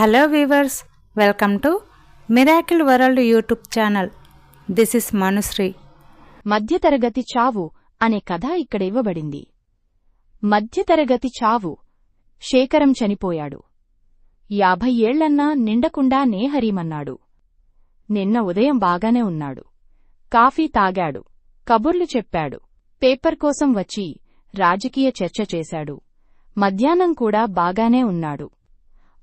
Hello viewers welcome to miracle world YouTube channel. This is Manushri. మధ్యతరగతి చావు అనే కథ ఇక్కడ ఇవ్వబడింది. మధ్యతరగతి చావు. శేఖరం చనిపోయాడు. యాభై ఏళ్ళన్నా నిండకుండా నేహరీమన్నాడు. నిన్న ఉదయం బాగానే ఉన్నాడు. కాఫీ తాగాడు. కబుర్లు చెప్పాడు. పేపర్ కోసం వచ్చి రాజకీయ చర్చ చేశాడు. మధ్యాహ్నం కూడా బాగానే ఉన్నాడు.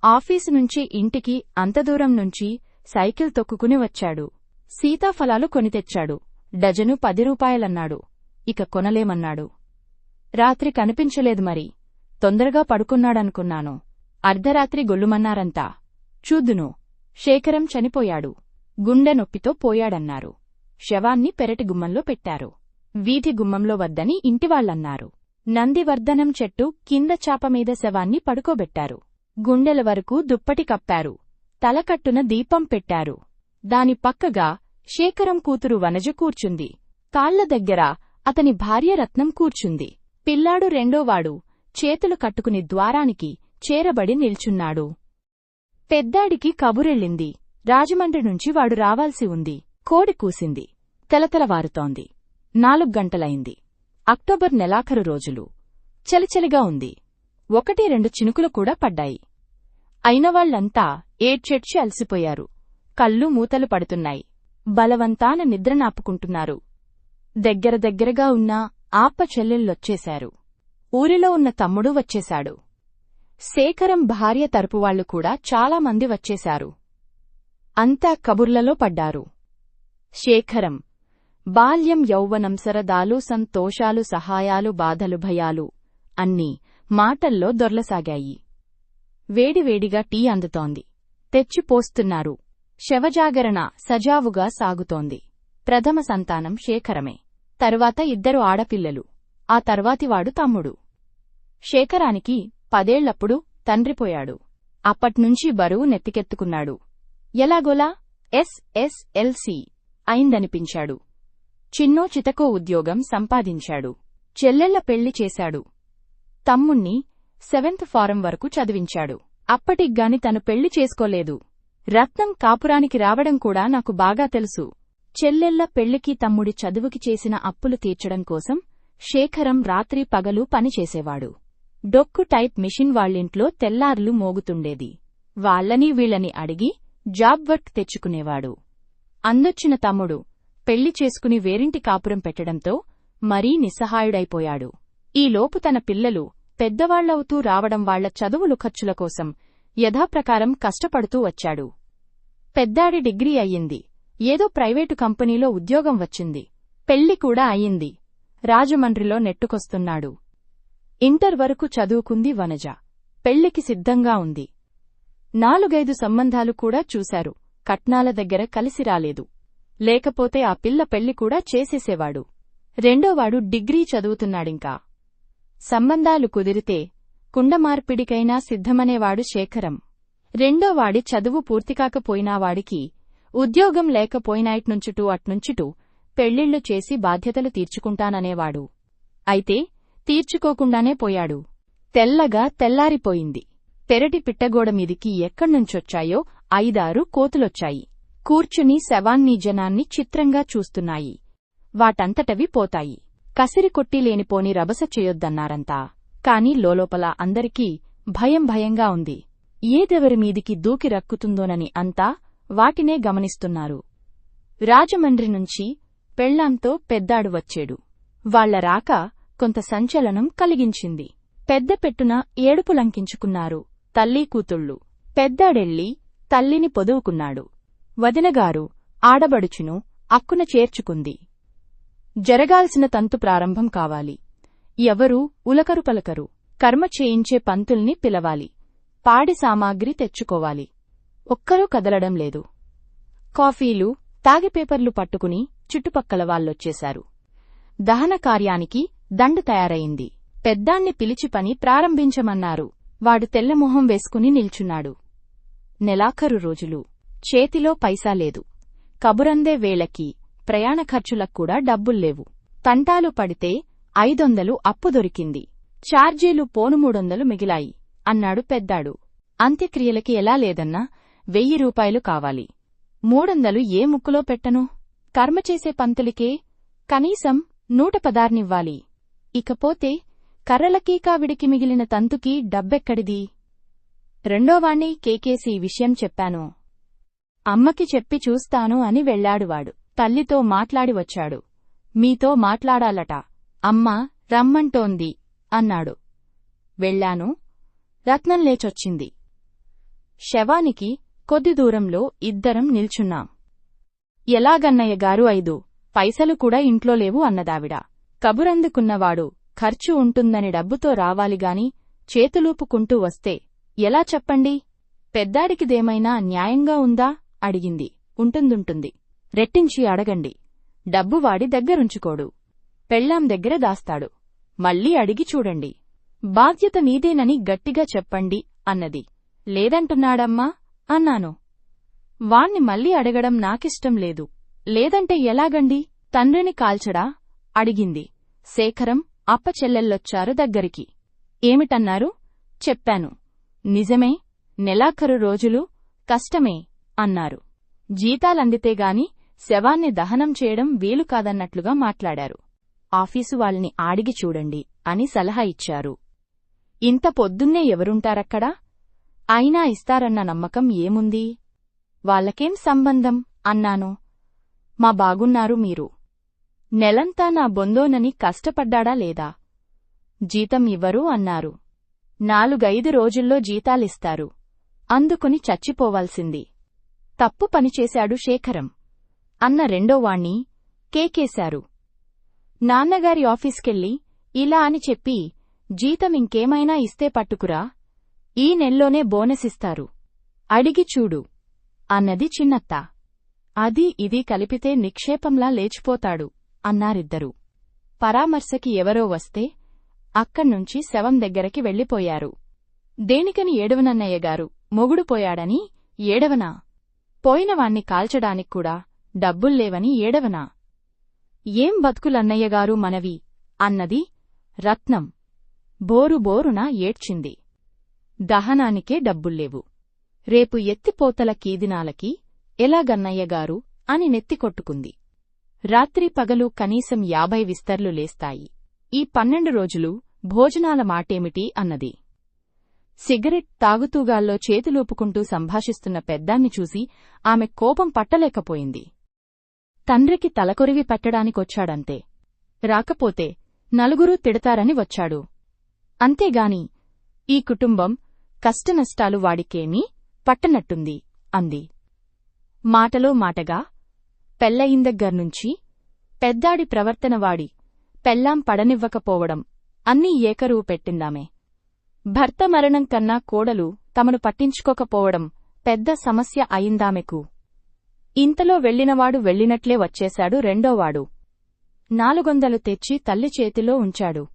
ఆఫీసు నుంచి ఇంటికి అంత దూరం నుంచి సైకిల్ తొక్కుకుని వచ్చాడు. సీతాఫలాలు కొని తెచ్చాడు. డజను పది రూపాయలన్నాడు. ఇక కొనలేమన్నాడు. రాత్రి కనిపించలేదు మరి. తొందరగా పడుకున్నాడనుకున్నాను. అర్ధరాత్రి గొల్లుమన్నారంతా. చూద్దును. శేఖరం చనిపోయాడు. గుండె నొప్పితో పోయాడన్నారు. శవాన్ని పెరటి గుమ్మంలో పెట్టారు. వీధి గుమ్మంలో వద్దని ఇంటివాళ్ళన్నారు నందివర్ధనం చెట్టు కింద చాపమీద శవాన్ని పడుకోబెట్టారు. గుండెల వరకు దుప్పటి కప్పారు. తలకట్టున దీపం పెట్టారు. దాని పక్కగా శేఖరం కూతురు వనజ కూర్చుంది. కాళ్ళ దగ్గర అతని భార్య రత్నం కూర్చుంది. పిల్లాడు రెండోవాడు చేతులు కట్టుకుని ద్వారానికి చేరబడి నిల్చున్నాడు. పెద్దాడికి కబురెళ్ళింది. రాజమండ్రి నుంచి వాడు రావాల్సి ఉంది. కోడి కూసింది. తెలతెలవారుతోంది. నాలుగు గంటలైంది. అక్టోబర్ నెలాఖరు రోజులు. చలిచలిగా ఉంది. ఒకటి రెండు చినుకులు కూడా పడ్డాయి. అయినవాళ్ళంతా ఏడ్చెడ్చి అలసిపోయారు? కళ్ళు మూతలు పడుతున్నాయి. బలవంతాన నిద్ర నాపుకుంటున్నారు. దగ్గర దగ్గరగా ఉన్న ఆప్ప చెల్లెళ్ళొచ్చేశారు. ఊరిలో ఉన్న తమ్ముడు వచ్చేశాడు. శేఖరం భార్య తరపువాళ్ళు కూడా చాలామంది వచ్చేశారు. అంతా కబుర్లలో పడ్డారు. శేఖరం బాల్యం యౌవనం సరదాలు సంతోషాలు సహాయాలు బాధలు భయాలు అన్నీ మాటల్లో దొర్లసాగాయి. వేడివేడిగా టీ అందుతోంది. తెచ్చిపోస్తున్నారు శవజాగరణ సజావుగా సాగుతోంది. ప్రథమ సంతానం శేఖరమే. తరువాత ఇద్దరు ఆడపిల్లలు. ఆ తర్వాతివాడు తమ్ముడు. శేఖరానికి పదేళ్ళప్పుడు తండ్రిపోయాడు. అప్పట్నుంచి బరువు నెత్తికెత్తుకున్నాడు. ఎలాగోలా? ఎస్ఎస్ఎల్సి అయిందనిపించాడు. చిన్నో చితకో ఉద్యోగం సంపాదించాడు. చెల్లెళ్ళ పెళ్ళి చేశాడు. తమ్ముణ్ణి సెవెంత్ ఫారం వరకు చదివించాడు. అప్పటిగ్గాని తను పెళ్ళి చేసుకోలేదు. రత్నం కాపురానికి రావడం కూడా నాకు బాగా తెలుసు. చెల్లెళ్ళ పెళ్ళికి తమ్ముడి చదువుకి చేసిన అప్పులు తీర్చడం కోసం శేఖరం రాత్రి పగలు పనిచేసేవాడు డొక్కు టైప్ మిషన్ వాళ్ళింట్లో తెల్లార్లు మోగుతుండేది. వాళ్ళని వీళ్ళని అడిగి జాబ్ వర్క్ తెచ్చుకునేవాడు. అందొచ్చిన తమ్ముడు పెళ్ళి చేసుకుని వేరింటి కాపురం పెట్టడంతో మరీ నిస్సహాయుడైపోయాడు. ఈలోపు తన పిల్లలు పెద్దవాళ్ళవుతూ రావడం వాళ్ళ చదువులు ఖర్చుల కోసం యథాప్రకారం కష్టపడుతూ వచ్చాడు. పెద్దాడి డిగ్రీ అయ్యింది. ఏదో ప్రైవేటు కంపెనీలో ఉద్యోగం వచ్చింది. పెళ్ళి కూడా అయ్యింది. రాజమండ్రిలో నెట్టుకొస్తున్నాడు. ఇంటర్ వరకు చదువుకుంది వనజ. పెళ్ళికి సిద్ధంగా ఉంది. నాలుగైదు సంబంధాలు కూడా చూశారు. కట్నాల దగ్గర కలిసి రాలేదు. లేకపోతే ఆ పిల్ల పెళ్ళి కూడా చేసేసేవాడు. రెండోవాడు డిగ్రీ చదువుతున్నాడింకా. సంబంధాలు కుదిరితే కుండమార్పిడికైనా సిద్ధమనేవాడు శేఖరం. రెండోవాడి చదువు పూర్తికాకపోయినా వాడికి ఉద్యోగం లేకపోయినాయిట్నుంచుటూ అట్నుంచుటూ పెళ్ళిళ్ళు చేసి బాధ్యతలు తీర్చుకుంటాననేవాడు. అయితే తీర్చుకోకుండానే పోయాడు. తెల్లగా తెల్లారిపోయింది. పెరటి పిట్టగోడమీదికి ఎక్కడ్నుంచొచ్చాయో ఐదారు కోతులొచ్చాయి. కూర్చుని శవాన్ని జనాన్ని చిత్రంగా చూస్తున్నాయి. వాటంతటవి పోతాయి. కసిరి కొట్టి లేనిపోని రభస చేయొద్దన్నారంతా. కాని లోలోపల అందరికీ భయం భయంగా ఉంది. ఏదెవరి మీదికి దూకి రక్కుతుందోనని అంతా వాటినే గమనిస్తున్నారు. రాజమండ్రి నుంచి పెళ్ళాంతో పెద్దాడు వచ్చేడు. వాళ్ళ రాక కొంత సంచలనం కలిగించింది. పెద్ద పెట్టున ఏడుపు లంకించుకున్నారు తల్లీ కూతుళ్ళు. పెద్దాడెళ్ళి తల్లిని పొదువుకున్నాడు. వదినగారు ఆడబడుచును అక్కున చేర్చుకుంది. జరగాల్సిన తంతు ప్రారంభం కావాలి. ఎవరూ? ఉలకరు పలకరు. కర్మ చేయించే పంతుల్ని పిలవాలి. పాడి సామాగ్రి తెచ్చుకోవాలి. ఒక్కరూ కదలడం లేదు. కాఫీలు తాగి పేపర్లు పట్టుకుని చుట్టుపక్కల వాళ్ళొచ్చేశారు. దహన కార్యానికి దండు తయారైంది. పెద్దాన్ని పిలిచి పని ప్రారంభించమన్నారు. వాడు తెల్లమొహం వేసుకుని నిల్చున్నాడు. నెలాఖరు రోజులు. చేతిలో పైసా లేదు. కబురందే వేళకి ప్రయాణ ఖర్చులక్కూడా డబ్బుల్లేవు తంటాలు పడితే ఐదొందలు అప్పు దొరికింది. ఛార్జీలు పోను మూడొందలు మిగిలాయి అన్నాడు పెద్దాడు. అంత్యక్రియలకి ఎలా లేదన్నా వెయ్యి రూపాయలు కావాలి. మూడొందలు ఏ ముక్కులో పెట్టను? కర్మచేసే పంతులికే కనీసం నూట పదార్నివ్వాలి. ఇకపోతే కర్రలకీ కావిడికి మిగిలిన తంతుకి డబ్బెక్కడిది? రెండోవాణ్ణి కేకేసి ఈ విషయం చెప్పాను. అమ్మకి చెప్పి చూస్తాను అని వెళ్ళాడువాడు. తల్లితో మాట్లాడి వచ్చాడు. మీతో మాట్లాడాలట. అమ్మా రమ్మంటోంది అన్నాడు. వెళ్ళాను. రత్నం లేచొచ్చింది. శవానికి కొద్ది దూరంలో ఇద్దరం నిల్చున్నాం. ఎలాగన్నయ్య గారు ఐదు పైసలు కూడా ఇంట్లో లేవు అన్నదావిడ. కబురందుకున్నవాడు ఖర్చు ఉంటుందని డబ్బుతో రావాలిగాని చేతులూపుకుంటూ వస్తే ఎలా చెప్పండి? పెద్దాడికిదేమైనా న్యాయంగా ఉందా? అడిగింది. ఉంటుందుంటుంది. రెట్టించి అడగండి. డబ్బు వాడి దగ్గరుంచుకోడు. పెళ్ళాం దగ్గర దాస్తాడు. మళ్ళీ అడిగి చూడండి. బాధ్యత నీదేనని గట్టిగా చెప్పండి అన్నది. లేదంటున్నాడమ్మా? అన్నాను. వాణ్ణి మళ్ళీ అడగడం నాకిష్టం లేదు. లేదంటే ఎలాగండి? తండ్రిని కాల్చడా? అడిగింది. శేఖరం అప్పచెల్లెళ్ళొచ్చారు దగ్గరికి. ఏమిటన్నారు? చెప్పాను. నిజమే నెలాఖరు రోజులు కష్టమే అన్నారు. జీతాలందితేగాని శవాన్ని దహనం చేయడం వీలు కాదన్నట్లుగా మాట్లాడారు. ఆఫీసు వాళ్ళని ఆడిగి చూడండి అని సలహా ఇచ్చారు. ఇంత పొద్దున్నే ఎవరుంటారక్కడా? అయినా ఇస్తారన్న నమ్మకం ఏముంది? వాళ్ళకేం సంబంధం? అన్నాను. మా బాగున్నారు మీరు. నెలంతా నా బొందోనని కష్టపడ్డాడా లేదా? జీతం ఇవ్వరు అన్నారు. నాలుగైదు రోజుల్లో జీతాలిస్తారు. అందుకుని చచ్చిపోవాల్సింది. తప్పు పనిచేశాడు శేఖరం. అన్న రెండోవాణ్ణి కేకేశారు. నాన్నగారి ఆఫీస్కెళ్ళి ఇలా అని చెప్పి జీతం ఇంకేమైనా ఇస్తే పట్టుకురా ఈ నెల్లోనే బోనస్ ఇస్తారు. అడిగి చూడు అన్నది చిన్నత్త. అది ఇది కలిపితే నిక్షేపంలా లేచిపోతాడు అన్నారిద్దరూ. పరామర్శకి ఎవరో వస్తే అక్కడ్నుంచి శవం దగ్గరకి వెళ్ళిపోయారు. దేనికని ఏడవనన్నయ్యగారు మొగుడు పోయాడని ఏడవనా? పోయినవాణ్ణి కాల్చడానిక్కూడా డబ్బుల్లేవని ఏడవనా? ఏం బతుకులన్నయ్యగారు మనవి? అన్నది రత్నం. బోరు బోరున ఏడ్చింది. దహనానికే డబ్బుల్లేవు. రేపు ఎత్తిపోతల కీదినాలకి ఎలాగన్నయ్యగారు అని నెత్తికొట్టుకుంది. రాత్రి పగలు కనీసం యాభై విస్తర్లు లేస్తాయి. ఈ పన్నెండు రోజులు భోజనాల మాటేమిటి అన్నది. సిగరెట్ తాగుతూగాల్లో చేతులూపుకుంటూ సంభాషిస్తున్న పెద్దాన్ని చూసి ఆమె కోపం పట్టలేకపోయింది. తండ్రికి తలకొరివి పెట్టడానికొచ్చాడంతే. రాకపోతే నలుగురూ తిడతారని వచ్చాడు. అంతేగాని ఈ కుటుంబం కష్టనష్టాలు వాడికేమీ పట్టనట్టుంది అంది. మాటలో మాటగా పెళ్ళయిందగ్గర్నుంచి పెద్దాడి ప్రవర్తనవాడి పెళ్ళాం పడనివ్వకపోవడం అన్నీ ఏకరువు పెట్టిందామే. భర్త మరణం కన్నా కోడలు తమను పట్టించుకోకపోవడం పెద్ద సమస్య అయిందామెకు. ఇంతలో వెళ్ళినవాడు వెళ్ళినట్లే వచ్చేశాడు రెండోవాడు. నాలుగొందలు తెచ్చి తల్లి చేతిలో ఉంచాడు.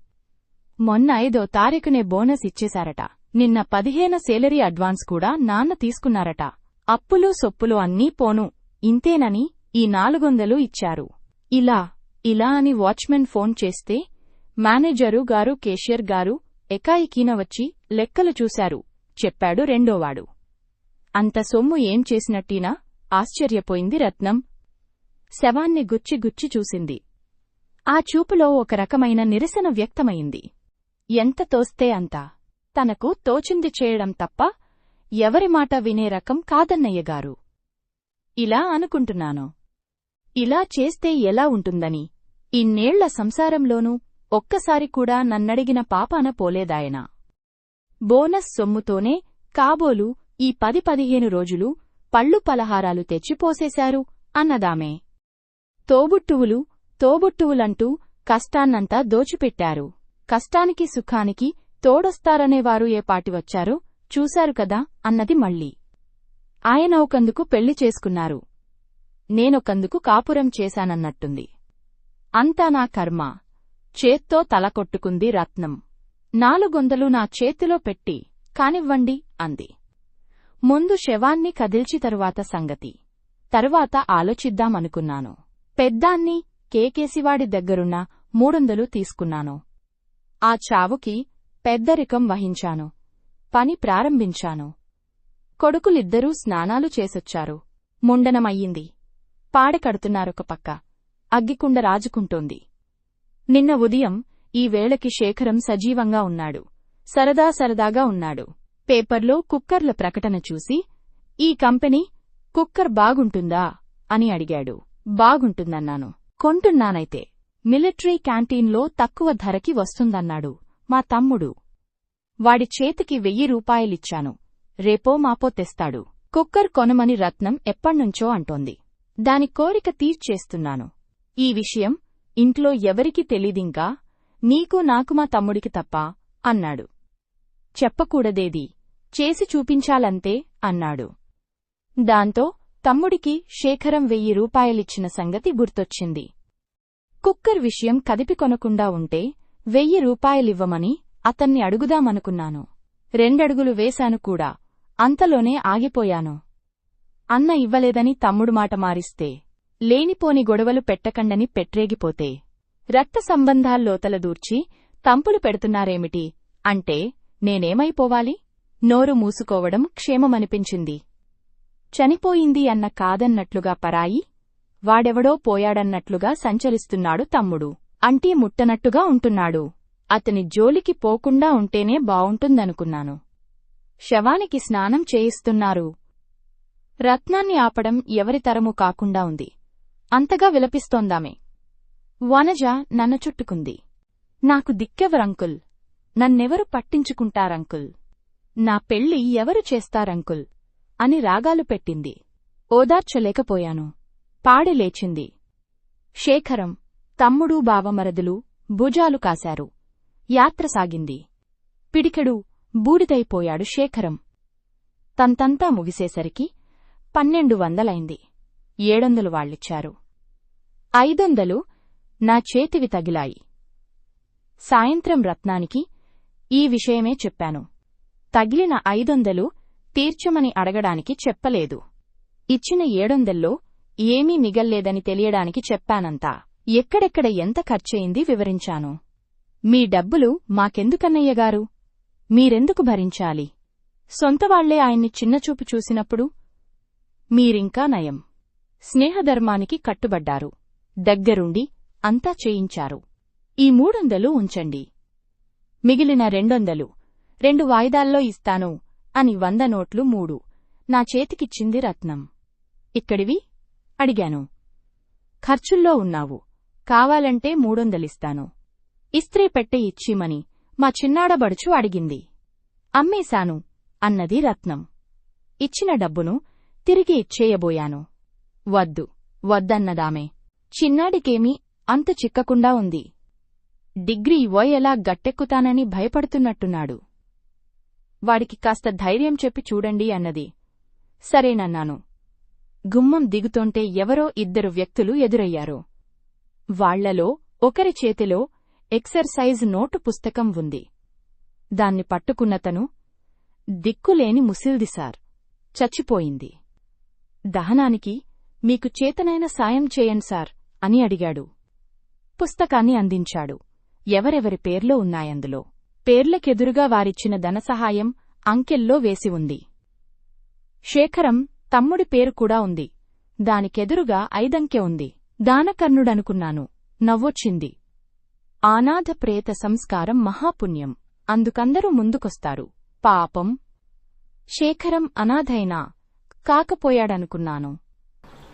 మొన్న ఐదో తారీఖునే బోనస్ ఇచ్చేశారట. నిన్న పదిహేన సేలరీ అడ్వాన్స్ కూడా నాన్న తీసుకున్నారట. అప్పులు సొప్పులు అన్నీ పోను. ఇంతేనని ఈ నాలుగొందలు ఇచ్చారు. ఇలా ఇలా అని వాచ్మెన్ ఫోన్ చేస్తే మేనేజరు గారు కేషియర్ గారు ఎకాయికీన వచ్చి లెక్కలు చూశారు. చెప్పాడు రెండోవాడు. అంత సొమ్ము ఏం చేసినట్టీనా? ఆశ్చర్యపోయింది రత్నం. శవాన్ని గుచ్చి గుచ్చి చూసింది. ఆ చూపులో ఒక రకమైన నిరసన వ్యక్తమైంది. ఎంత తోస్తే అంత. తనకు తోచింది చేయడం తప్ప ఎవరి మాట వినే రకం కాదన్నయ్యగారు ఇలా అనుకుంటున్నాను. ఇలా చేస్తే ఎలా ఉంటుందని. ఇన్నేళ్ళ సంసారంలోనూ ఒక్కసారి కూడా నన్నడిగిన పాపాన పోలేదాయన. బోనస్ సొమ్ముతోనే కాబోలు ఈ పది పదిహేను రోజులు పళ్ళు పలహారాలు తెచ్చిపోసేశారు అన్నదామే. తోబుట్టువులు తోబుట్టువులంటూ కష్టాన్నంతా దోచిపెట్టారు. కష్టానికి సుఖానికి తోడొస్తారనేవారు ఏపాటి వచ్చారో చూశారు కదా అన్నది మళ్ళీ. ఆయన ఒకందుకు పెళ్ళి చేసుకున్నారు. నేనొకందుకు కాపురం చేశానన్నట్టుంది. అంతా నా కర్మ. చేత్తో తల కొట్టుకుంది రత్నం. నాలుగొందలు నా చేతిలో పెట్టి కానివ్వండి అంది. ముందు శవాన్ని కదిల్చి తరువాత సంగతి. తరువాత ఆలోచిద్దామనుకున్నాను. పెద్దాన్ని కేకేసివాడి దగ్గరున్న మూడొందలు తీసుకున్నాను. ఆ చావుకి పెద్దరికం వహించాను. పని ప్రారంభించాను. కొడుకులిద్దరూ స్నానాలు చేసొచ్చారు. ముండనమయ్యింది. పాడకడుతున్నారొక పక్క. అగ్గికుండ రాజుకుంటోంది. నిన్న ఉదయం ఈ వేళకి శేఖరం సజీవంగా ఉన్నాడు. సరదా సరదాగా ఉన్నాడు. పేపర్లో కుక్కర్ల ప్రకటన చూసి ఈ కంపెనీ కుక్కర్ బాగుంటుందా? అని అడిగాడు. బాగుంటుందన్నాను. కొంటున్నానైతే. మిలిటరీ క్యాంటీన్లో తక్కువ ధరకి వస్తుందన్నాడు మా తమ్ముడు. వాడి చేతికి వెయ్యి రూపాయలిచ్చాను. రేపో మాపో తెస్తాడు. కుక్కర్ కొనమని రత్నం ఎప్పణ్నుంచో అంటోంది. దాని కోరిక తీర్చేస్తున్నాను. ఈ విషయం ఇంట్లో ఎవరికీ తెలీదింకా నీకు నాకు మా తమ్ముడికి తప్ప అన్నాడు. చెప్పకూడదేది. చేసి చూపించాలంతే అన్నాడు. దాంతో తమ్ముడికి శేఖరం వెయ్యి రూపాయలిచ్చిన సంగతి గుర్తొచ్చింది. కుక్కర్ విషయం కదిపి కొనకుండా ఉంటే వెయ్యి రూపాయలివ్వమని అతన్ని అడుగుదామనుకున్నాను. రెండడుగులు వేశాను కూడా అంతలోనే ఆగిపోయాను. అన్న ఇవ్వలేదని తమ్ముడు మాట మారిస్తే లేనిపోని గొడవలు పెట్టకండని పెట్టరేగిపోతే రక్త సంబంధాల్లోతల దూర్చి తంపులు పెడుతున్నారేమిటి? అంటే నేనేమైపోవాలి? నోరు మూసుకోవడం క్షేమమనిపించింది. చనిపోయింది అన్న కాదన్నట్లుగా పరాయి వాడెవడో పోయాడన్నట్లుగా సంచరిస్తున్నాడు తమ్ముడు. అంటీ ముట్టనట్టుగా ఉంటున్నాడు. అతని జోలికి పోకుండా ఉంటేనే బావుంటుందనుకున్నాను. శవానికి స్నానం చేయిస్తున్నారు. రత్నాన్ని ఆపడం ఎవరి తరము కాకుండా ఉంది. అంతగా విలపిస్తోందామే. వనజ నన్ను చుట్టుకుంది. నాకు దిక్కెవరంకుల్ నన్నెవరు పట్టించుకుంటారంకుల్? నా పెళ్ళి ఎవరు చేస్తారంకుల్? అని రాగాలు పెట్టింది. ఓదార్చలేకపోయాను. పాడి లేచింది. శేఖరం తమ్ముడు బావమరదులు భుజాలు కాశారు. యాత్ర సాగింది. పిడికెడు బూడిదైపోయాడు శేఖరం. తంతంతా ముగిసేసరికి పన్నెండు వందలైంది. ఏడొందలు వాళ్ళిచ్చారు. ఐదొందలు నా చేతివి తగిలాయి. సాయంత్రం రత్నానికి ఈ విషయమే చెప్పాను. తగిలిన ఐదొందలు తీర్చమని అడగడానికి చెప్పలేదు. ఇచ్చిన ఏడొందల్లో ఏమీ మిగల్లేదని తెలియడానికి చెప్పానంతా. ఎక్కడెక్కడ ఎంత ఖర్చయింది వివరించాను. మీ డబ్బులు మాకెందుకన్నయ్యగారు మీరెందుకు భరించాలి? సొంతవాళ్ళే ఆయన్ని చిన్నచూపు చూసినప్పుడు మీరింకా నయం. స్నేహధర్మానికి కట్టుబడ్డారు. దగ్గరుండి అంతా చేయించారు. ఈ మూడొందలు ఉంచండి. మిగిలిన రెండొందలు. రెండు వాయిదాల్లో ఇస్తాను అని వంద నోట్లు మూడు. నా చేతికిచ్చింది రత్నం. ఇక్కడివి? అడిగాను. ఖర్చుల్లో ఉన్నావు. కావాలంటే మూడొందలిస్తాను. ఇస్త్రీ పెట్టె ఇచ్చిమని మా చిన్నాడబడుచు అడిగింది. అమ్మేశాను అన్నది రత్నం. ఇచ్చిన డబ్బును తిరిగి ఇచ్చేయబోయాను. వద్దు వద్దన్నదామే. చిన్నాడికేమీ అంత చిక్కకుండా ఉంది. డిగ్రీ ఇవ్వో ఎలా గట్టెక్కుతానని భయపడుతున్నట్టున్నాడు. వాడికి కాస్త ధైర్యం చెప్పి చూడండి అన్నది. సరేనన్నాను. గుమ్మం దిగుతోంటే ఎవరో ఇద్దరు వ్యక్తులు ఎదురయ్యారు. వాళ్ళలో ఒకరి చేతిలో ఎక్సర్సైజ్ నోటు పుస్తకం ఉంది. దాన్ని పట్టుకున్నతను దిక్కులేని ముసిల్ది సార్. చచ్చిపోయింది. దహనానికి మీకు చేతనైన సాయం చేయండి సార్ అని అడిగాడు. పుస్తకాన్ని అందించాడు. ఎవరెవరి పేర్లో ఉన్నాయందులో. పేర్లకెదురుగా వారిచ్చిన ధనసహాయం అంకెల్లో వేసి ఉంది. శేఖరం తమ్ముడి పేరు కూడా ఉంది. దానికెదురుగా ఐదంకె ఉంది. దానకర్ణుడనుకున్నాను. నవ్వొచ్చింది. ఆనాథ ప్రేత సంస్కారం మహాపుణ్యం. అందుకందరూ ముందుకొస్తారు. పాపం. శేఖరం అనాథైనా కాకపోయాడనుకున్నాను.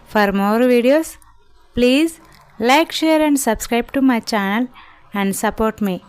For more videos please like share and subscribe to my channel. And support me.